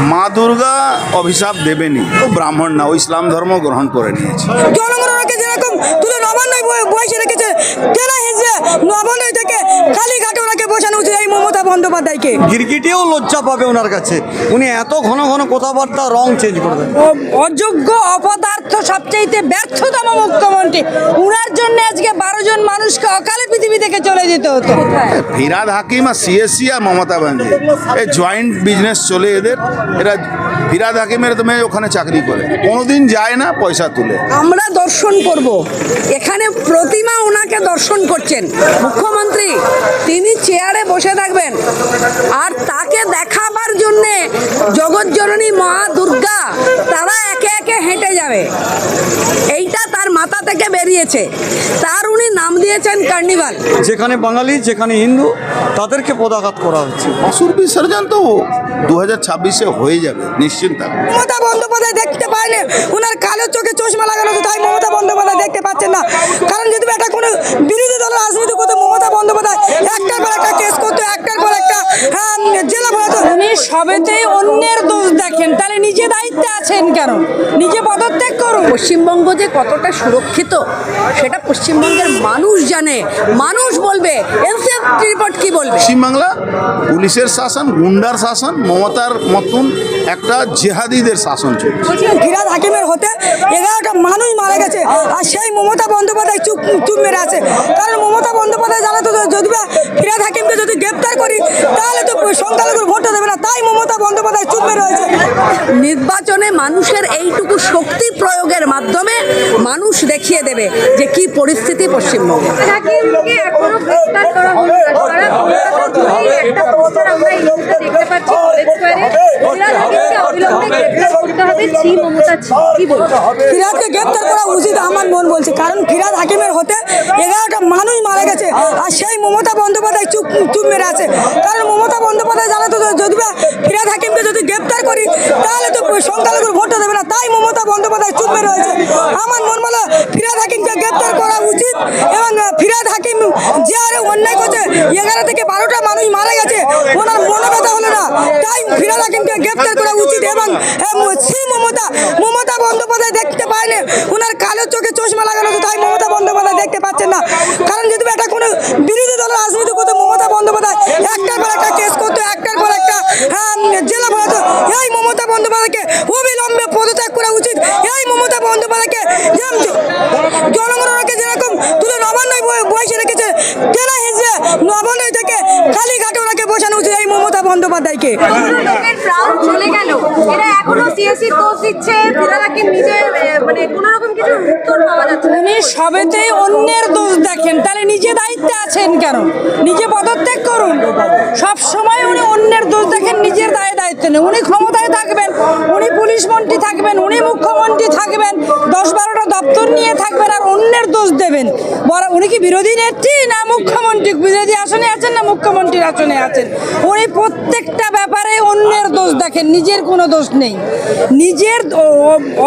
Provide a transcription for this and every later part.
মা দুর্গা অভিশাপ দেবেনি ও ব্রাহ্মণ না ও ইসলাম ধর্ম গ্রহণ করে নিয়েছে। যেরকম তুলে রেখেছে নবান্নয় থেকে কালীঘাটে ওনাকে বসানো উচিত এই মমতা বন্দ্যোপাধ্যায়কে। গিরগিটিও লজ্জা পাবে ওনার কাছে। উনি এত ঘন ঘন কথাবার্তা রং চেঞ্জ ও- অযোগ্য অপদার্থ সবচাইতে ব্যর্থতম মুখ্যমন্ত্রী। উনার জন্য আজকে বারো মানুষকে অকালে পৃথিবী থেকে চলে যেতে হতো। ফিরাদ হাকিম আর সিএসসি আর মমতা ব্যানার্জি এই জয়েন্ট বিজনেস চলে এদের। এরা ফিরাদ হাকিমের তো মেয়ে ওখানে চাকরি করে। কোনোদিন যায় না পয়সা তুলে। আমরা দর্শন করব। এখানে প্রতিমা ওনাকে দর্শন করছেন। মুখ্যমন্ত্রী তিনি চেয়ারে বসে থাকবেন। আর তাকে দেখাবার জন্যে জগৎজননী মা দুর্গা তারা একে একে হেঁটে যাবে। মাথা থেকে বেরিয়েছে। তার উনি নাম দিয়েছেন কার্নিভাল। যেখানে বাঙালি যেখানে হিন্দু তাদেরকে পদাঘাত করা হচ্ছে। অসুর বিসর্জন তো দু হাজার ছাব্বিশে হয়ে যাবে নিশ্চিন্ত মমতা বন্দ্যোপাধ্যায় দেখতে পায়নি ওনার কালো চোখে চশমা লাগানো তো তাই মমতা বন্দ্যোপাধ্যায় দেখতে পাচ্ছেন না। কারণ যদি এটা কোনো বিরোধী দলের রাজনীতি করতো মমতা বন্দ্যোপাধ্যায় একটার পর একটা কেস করতো একটার পর একটা হ্যাঁ, জেলা ভরাতো উনি সবেতেই অন্যের দোষ দেখেন তাহলে নিজে দায়িত্বে আছেন কেন? নিজে পদত্যাগ করুন। পশ্চিমবঙ্গ যে কতটা সুরক্ষিত সেটা পশ্চিমবঙ্গের মানুষ জানে। মানুষ বলবে এনসিএফ রিপোর্ট কি বলবে? পশ্চিমবাংলা পুলিশের শাসন গুন্ডার শাসন মমতার মতন একটা জেহাদিদের শাসন চলছে। ফিরাদ হাকিমের হতে এগারোটা মানুষ মারা গেছে আর সেই মমতা বন্দ্যোপাধ্যায় চুপ চুপ মেরে আছে। কারণ মমতা বন্দ্যোপাধ্যায় জানাতো তো যদি বা ফিরাদ হাকিমকে যদি গ্রেপ্তার করি তাহলে তো সংখ্যালঘুর ভোটটা দেবে না। তাই মমতা বন্দ্যোপাধ্যায় চুপ মেরে হয়েছে নির্বাচনে মানুষের এইটুকু শক্তি প্রয়োগের মাধ্যমে মানুষ দেখিয়ে দেবে যে কি পরিস্থিতি পশ্চিমবঙ্গে। একটা পোস্টার আমরা এই মুহূর্তে দেখতে পাচ্ছি কলেজ স্কোয়ারে। ফিরহাদ হাকিমকে অবিলম্বে গ্রেফতার করতে হবে ছি মমতা ছি কি বলব? ফিরাদকে গ্রেপ্তার করা উচিত আমার মন বলছে কারণ ফিরাদ হাকিমের হতে এগারোটা মানুষ মারা গেছে আর সেই মমতা বন্দ্যোপাধ্যায় চুপ চুপ মেরে আছে। কারণ মমতা বন্দ্যোপাধ্যায় জানাতো তো যদি বা ফিরাদ হাকিমকে যদি গ্রেপ্তার করি তাহলে তো সংখ্যালঘুর ভোটটা দেবে না। তাই মমতা বন্দ্যোপাধ্যায় চুপ মেরে হয়েছে আমার মন বলে ফিরাদ হাকিমকে গ্রেপ্তার করা উচিত এবং ফিরাদ হাকিম যে আরে অন্যায় করছে, এগারো থেকে বারোটা মানুষ মারা গেছে, ওনার মনোব্যথা হলো না। তাই ফিরালা কিন্তু গ্রেপ্তার করা উচিত এবং শ্রী সেই মমতা মমতা বন্দ্যোপাধ্যায় দেখতে পায়নি ওনার কালো চোখে চশমা লাগানো তাই মমতা বন্দ্যোপাধ্যায় দেখতে পাচ্ছেন না কারণ যদি এটা কোনো বিরোধী দলের রাজনীতি করতো মমতা বন্দ্যোপাধ্যায় একটার পর একটা কেস করতো একটার পর একটা হ্যাঁ, জেলা ভরাতো এই মমতা বন্দ্যোপাধ্যায়কে অবিলম্বে পদত্যাগ করা উচিত এই মমতা বন্দ্যোপাধ্যায়কে যেরকম জ- জনগণ ওনাকে যেরকম তুলে নবান্নয় বয়ে- বসে রেখেছে জেলা হিসেবে নবান্নয় থেকে কালীঘাটে ওনাকে বসানো উচিত এই মমতা বন্দ্যোপাধ্যায়কে লোকের প্রাণ চলে গেল এরা এখনও সিএসসি মানে দোষ দায়িত্বে আছেন কেন? নিজে পদত্যাগ করুন। সব উনি অন্যের দোষ দেখেন, নিজের দায় দায়িত্ব নেই উনি ক্ষমতায় থাকবেন, উনি পুলিশ মন্ত্রী থাকবেন, উনি মুখ্যমন্ত্রী থাকবেন, দশ বারোটা দপ্তর নিয়ে থাকবেন আর অন্যের দোষ দেবেন। উনি কি বিরোধী নেত্রী না মুখ্যমন্ত্রী? বিরোধী আসনে আছেন না মুখ্যমন্ত্রীর আসনে আছেন? উনি প্রত্যেকটা ব্যাপারে অন্যের দেখেন নিজের কোনো দোষ নেই। নিজের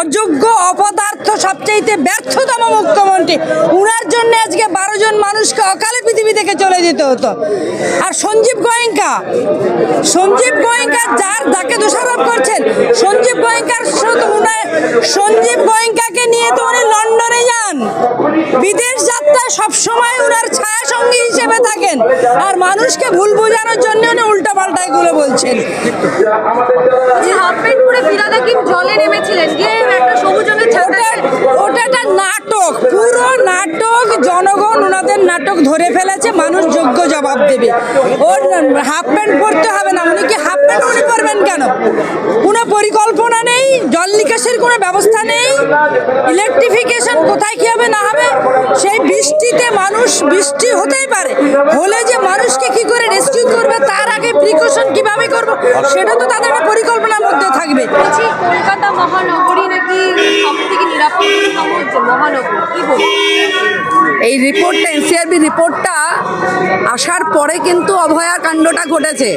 অযোগ্য অপদার্থ সবচাইতে ব্যর্থতম মুখ্যমন্ত্রী উনার জন্য আজকে বারো জন মানুষকে অকালে পৃথিবী থেকে চলে যেতে হতো। আর সঞ্জীব গোয়েঙ্কা সঞ্জীব গোয়েঙ্কা যার যাকে দোষারোপ করছেন, সঞ্জীব গোয়েঙ্কার সঞ্জীব গোয়েঙ্কাকে নিয়ে তো উনি লন্ডনে যান। বিদেশ যাত্রায় সবসময় উনার ছায়া সঙ্গী হিসেবে থাকেন। আর মানুষকে ভুল বোঝানোর জন্য উনি উল্টা পাল্টা এগুলো বলছেন যে হাফ প্যান্ট পরে ফিরহাদ হাকিম জলে নেমেছিলেন। গিয়ে একটা সবুজ রঙের ছাতা ওটা ওটা একটা নাটক পুরো নাটক জনগণ ওনাদের নাটক ধরে ফেলেছে, মানুষ যোগ্য জবাব দেবে। ওর হাফ প্যান্ট পরতে হবে না, উনি কি হাফ প্যান্ট উনি পরবেন কেন? কোনো পরিকল্পনা নেই, জল নিকাশের কোনো ব্যবস্থা নেই ইলেকট্রিফিকেশন কোথায় কী হবে না হবে, সেই বৃষ্টিতে মানুষ বৃষ্টি হতেই পারে। হলে যে মানুষকে কি করে রেস্কিউ করবে, তার আগে প্রিকশন কীভাবে করব, সেটা তো তাদের পরিকল্পনার মধ্যে থাকবে। কলকাতা মহানগরী এই রিপোর্টটা, এনসিআরবি রিপোর্টটা আসার পরে কিন্তু অভয়া কাণ্ডটা ঘটেছে।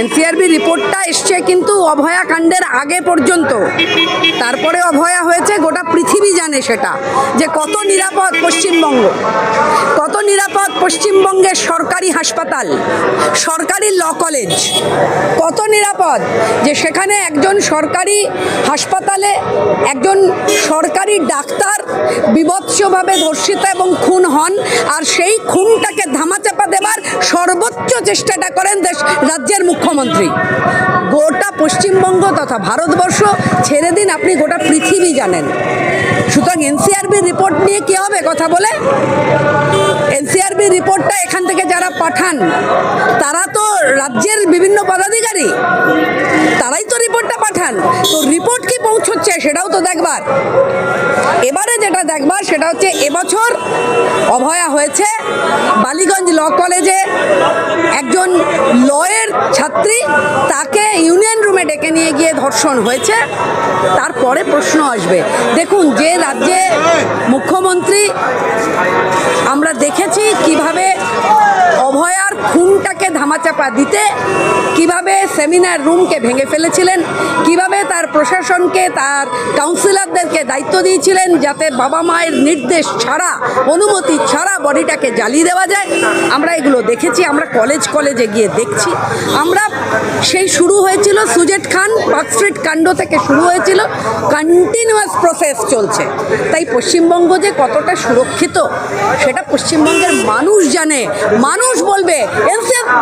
এনসিআরবি রিপোর্টটা এসছে কিন্তু অভয়া কাণ্ডের আগে পর্যন্ত। তারপরে অভয়া হয়েছে, গোটা পৃথিবী জানে সেটা, যে কত নিরাপদ পশ্চিমবঙ্গ, কত নিরাপদ পশ্চিমবঙ্গের সরকারি হাসপাতাল, সরকারি ল কলেজ, কত নিরাপদ যে সেখানে একজন সরকারি হাসপাতালে একজন সরকারি ডাক্তার বিভৎসভাবে ধর্ষিত এবং খুন হন, আর সেই খুনটাকে ধামাচাপা দেবার সর্বোচ্চ চেষ্টাটা করেন দেশ, রাজ্যের মুখ্যমন্ত্রী। গোটা পশ্চিমবঙ্গ তথা ভারতবর্ষ ছেড়ে দিন, আপনি গোটা পৃথিবী জানেন। সুতরাং এনসিআরবি রিপোর্ট নিয়ে কী হবে কথা বলে? এনসিআরবি রিপোর্টটা এখান থেকে যারা পাঠান, তারা তো রাজ্যের বিভিন্ন পদাধিকারী, তারাই তো রিপোর্টটা পাঠান। তো রিপোর্ট কি পৌঁছচ্ছে সেটাও তো দেখবার। এবারে যেটা দেখবার সেটা হচ্ছে এবছর অভয়া হয়েছে বালিগঞ্জ ল কলেজে একজন লয়ের ছাত্রী তাকে ইউনিয়ন রুমে ডেকে নিয়ে গিয়ে ধর্ষণ হয়েছে। তারপরে প্রশ্ন আসবে। দেখুন, যে রাজ্যে মুখ্যমন্ত্রী, আমরা দেখেছি কীভাবে অভয়ার খুনটাকে ধামাচাপা দিতে কীভাবে সেমিনার রুমকে ভেঙে ফেলেছিলেন, কীভাবে তার প্রশাসনকে, তার কাউন্সিলরদেরকে দায়িত্ব দিয়েছিলেন যাতে বাবা মায়ের নির্দেশ ছাড়া, অনুমতি ছাড়া বডিটাকে জ্বালিয়ে দেওয়া যায়, আমরা এগুলো দেখেছি, আমরা কলেজ কলেজে গিয়ে দেখছি। আমরা, সেই শুরু হয়েছিল সুজেট খান, পার্ক স্ট্রিট কাণ্ড থেকে শুরু হয়েছিল কন্টিনিউয়াস প্রসেস চলছে। তাই পশ্চিমবঙ্গ যে কতটা সুরক্ষিত, সেটা পশ্চিমবঙ্গের মানুষ জানে, মানুষ বলবে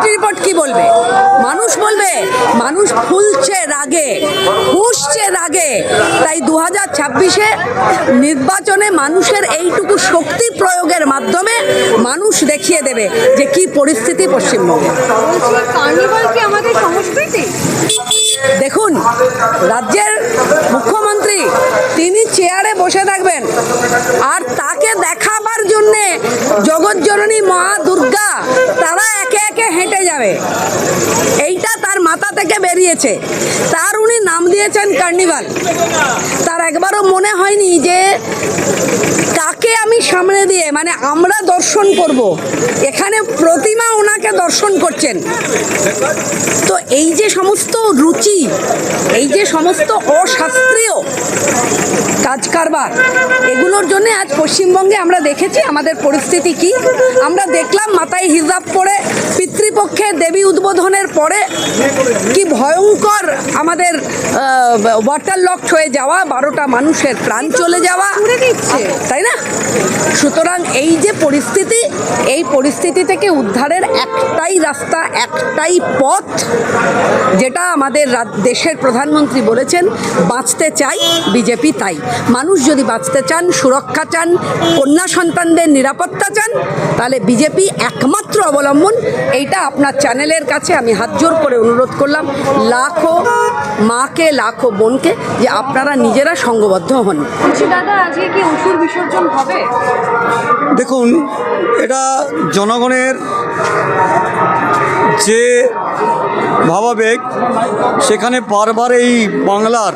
রিপোর্ট কি বলবে? মানুষ বলবে মানুষ ফুলছে রাগে ফুসছে রাগে। তাই দু হাজার ছাব্বিশে নির্বাচনে মানুষের এইটুকু শক্তি প্রয়োগের মাধ্যমে মানুষ দেখিয়ে দেবে যে কি পরিস্থিতি পশ্চিমবঙ্গে। কার্নিভাল কি আমাদের সংস্কৃতি? দেখুন রাজ্যের মুখ্যমন্ত্রী তিনি চেয়ারে বসে থাকবেন। আর তাকে দেখাবার জন্যে জগৎজননী মা দুর্গা তারা যাবে। এইটা তার মাথা থেকে বেরিয়েছে। তার উনি নাম দিয়েছেন কার্নিভাল। তার একবারও মনে হয়নি যে কাকে আমি সামনে দিয়ে মানে আমরা দর্শন করব। এখানে প্রতিমা ওনাকে দর্শন করছেন। তো এই যে সমস্ত রুচি, এই যে সমস্ত অশাস্ত্রীয় কাজ কারবার। এগুলোর জন্য আজ পশ্চিমবঙ্গে আমরা দেখেছি আমাদের পরিস্থিতি কি। আমরা দেখলাম মাথায় হিজাব পরে পিতৃপক্ষে দেবী উদ্বোধনের পরে কি ভয়ঙ্কর আমাদের ওয়াটার লক হয়ে যাওয়া, বারোটা মানুষের প্রাণ চলে যাওয়া। তাই না? সুতরাং এই যে পরিস্থিতি, এই পরিস্থিতি থেকে উদ্ধারের একটাই রাস্তা, একটাই পথ, যেটা আমাদের দেশের প্রধানমন্ত্রী বলেছেন, বাঁচতে চাই বিজেপি তাই। মানুষ যদি বাঁচতে চান সুরক্ষা চান কন্যা সন্তানদের নিরাপত্তা চান তাহলে বিজেপি একমাত্র অবলম্বন এইটা আপনার চ্যানেলের কাছে আমি হাত জোর করে অনুরোধ করলাম লাখো মাকে লাখো বোনকে যে আপনারা নিজেরা সঙ্গবদ্ধ হন। দাদা আজকে কি অসুর বিসর্জন হবে? দেখুন এটা জনগণের যে ভাবাবেগ সেখানে বারবার এই বাংলার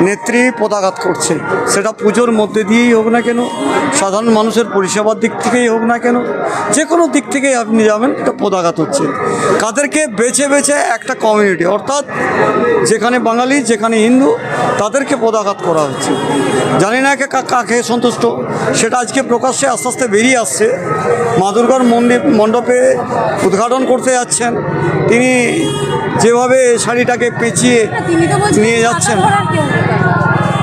নেত্রী পদাঘাত করছে। সেটা পুজোর মধ্যে দিয়েই হোক না কেন, সাধারণ মানুষের পরিষেবার দিক থেকেই হোক না কেন যে কোনো দিক থেকেই আপনি যাবেন, এটা পদাঘাত হচ্ছে। কাদেরকে বেছে বেছে একটা কমিউনিটি অর্থাৎ যেখানে বাঙালি, যেখানে হিন্দু, তাদেরকে পদাঘাত করা হচ্ছে। জানি না কে কা- কাকে সন্তুষ্ট, সেটা আজকে প্রকাশ্যে আস্তে আস্তে বেরিয়ে আসছে। মা দুর্গার মন্দির মণ্ডপে উদ্ঘাটন করতে যাচ্ছেন। তিনি যেভাবে শাড়িটাকে পেঁচিয়ে নিয়ে যাচ্ছেন। ছাতা ধরার কেউ নেই।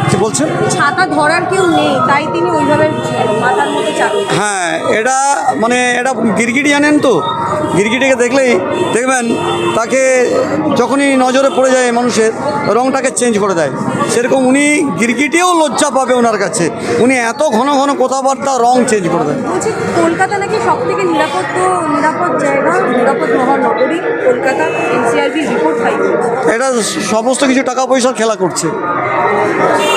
কি বলছেন? ছাতা ধরার কেউ নেই তাই তিনি ওইভাবে মাথার মতো হ্যাঁ এটা মানে এটা গিরগিটি জানেন তো? গিরগিটিকে দেখলেই দেখবেন তাকে যখনই নজরে পড়ে যায় মানুষের রংটাকে চেঞ্জ করে দেয়। সেরকম উনি গিরগিটিও লজ্জা পাবে ওনার কাছে। উনি এত ঘন ঘন কথাবার্তা রং চেঞ্জ করে দেয়। কলকাতা নাকি সব থেকে নিরাপদ নিরাপদ জায়গা নিরাপদ মহানগরী? কলকাতা এনসিআরবি রিপোর্ট এটা সমস্ত কিছু টাকা পয়সার খেলা করছে।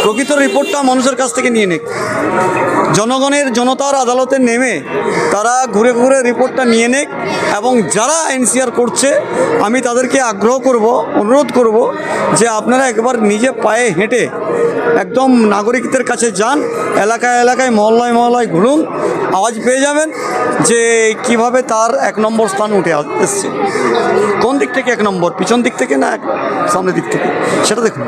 প্রকৃত রিপোর্টটা মানুষের কাছ থেকে নিয়ে নিক। জনগণের জনতার আদালতে নেমে তারা ঘুরে ঘুরে রিপোর্টটা নিয়ে নিক এবং যারা এনসিআর করছে, আমি তাদেরকে আগ্রহ করব, অনুরোধ করব যে আপনারা একবার নিজে পায়ে হেঁটে একদম নাগরিকদের কাছে যান, এলাকায় এলাকায়, মহল্লায় মহল্লায় ঘুরুন, আওয়াজ পেয়ে যাবেন যে কীভাবে তার এক নম্বর স্থান উঠে এসছে। কোন দিক থেকে এক নম্বর, পিছন দিক থেকে না এক সামনের দিক থেকে? সেটা দেখুন।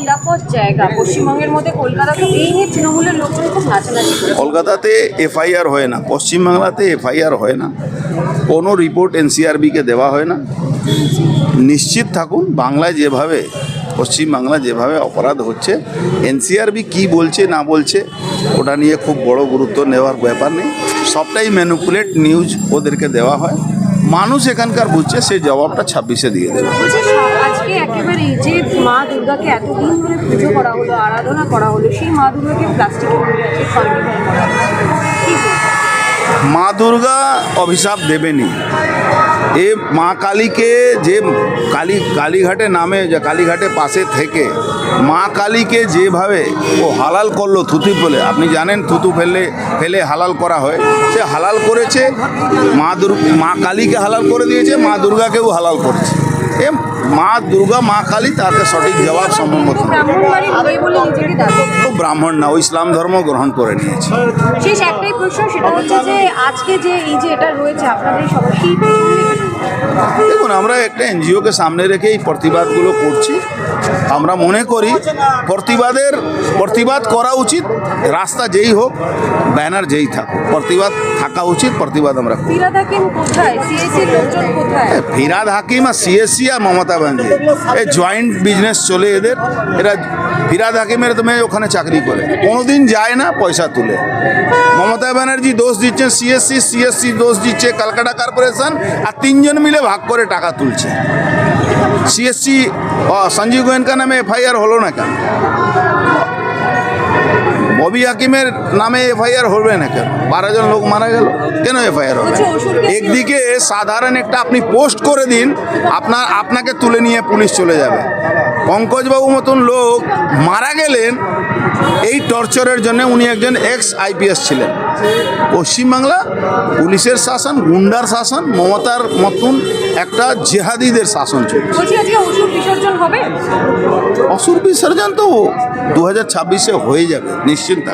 নিরাপদ জায়গা। পশ্চিমবঙ্গের মধ্যে কলকাতাতে এই নিয়ে তৃণমূলের লোকজন খুব নাচানাচি করে। কলকাতাতে এফআইআর হয় না পশ্চিমবাংলাতে এফআইআর হয় না কোনো রিপোর্ট এনসিআরবিকে দেওয়া হয় না। নিশ্চিত থাকুন বাংলায় যেভাবে পশ্চিমবাংলা যেভাবে অপরাধ হচ্ছে এনসিআরবি কি বলছে না বলছে ওটা নিয়ে খুব বড় গুরুত্ব নেওয়ার ব্যাপার নেই। সবটাই ম্যানুপুলেট নিউজ ওদেরকে দেওয়া হয়। মানুষ এখানকার বুঝছে সেই জবাবটা ছাব্বিশে দিয়ে দেবে। একেবারে যে মা দুর্গাকে এতদিন ধরে পুজো করা হলো, আরাধনা করা হলো, সেই মা দুর্গাকে প্লাস্টিকে ভরে আছে ফার্নিচার করা হচ্ছে। কি বলব? মা দুর্গা অভিশাপ দেবেনি এ মা কালীকে যে কালী, কালীঘাটে নামে, যে কালীঘাটে পাশে থেকে মা কালীকে যেভাবে ও হালাল করল থুতু ফেলে, আপনি জানেন থুতু ফেললে, ফেলে হালাল করা হয় সে হালাল করেছে, মা দুর্গ, মা কালীকে হালাল করে দিয়েছে, মা দুর্গাকেও হালাল করেছে এ মা দুর্গা মা কালী তাকে সঠিক জবাব সম্ভবত তো ব্রাহ্মণ না ও ইসলাম ধর্ম গ্রহণ করে নিয়েছে। শেষ একটাই প্রশ্ন সেটা হচ্ছে যে আজকে যে এই যে এটা রয়েছে আপনাদের পেছনে দেখুন আমরা একটা এনজিওকে সামনে রেখে এই প্রতিবাদগুলো করছি। আমরা মনে করি প্রতিবাদের প্রতিবাদ করা উচিত রাস্তা যেই হোক ব্যানার যেই থাকুক প্রতিবাদ থাকা উচিত প্রতিবাদ আমরা করি। ফিরাদ হাকিম আর সিএসসি আর মমতা ব্যানার্জি। এই জয়েন্ট বিজনেস চলে এদের। এরা ফিরাদ হাকিমের তো মেয়ে ওখানে চাকরি করে। কোনোদিন যায় না পয়সা তুলে। মমতা ব্যানার্জি দোষ দিচ্ছে সিএসসি সিএসসি দোষ দিচ্ছে কলকাতা কর্পোরেশন আর তিনজন মিলে ভাগ করে টাকা তুলছে। সিএসসি সঞ্জীব গোয়েনকা নামে এফআইআর হলো না কেন? ববি হাকিমের নামে এফআইআর হবে না কেন? বারো জন লোক মারা গেল কেন এফআইআর হবে একদিকে সাধারণ একটা আপনি পোস্ট করে দিন আপনার আপনাকে তুলে নিয়ে পুলিশ চলে যাবে। পঙ্কজবাবু মতন লোক মারা গেলেন এই টর্চারের জন্য উনি একজন এক্স আইপিএস ছিলেন। পশ্চিমবাংলা পুলিশের শাসন গুন্ডার শাসন মমতার মতন একটা জেহাদিদের শাসন ছিল অসুর বিসর্জন তো দু হাজার ছাব্বিশে হয়ে যাবে নিশ্চিন্ত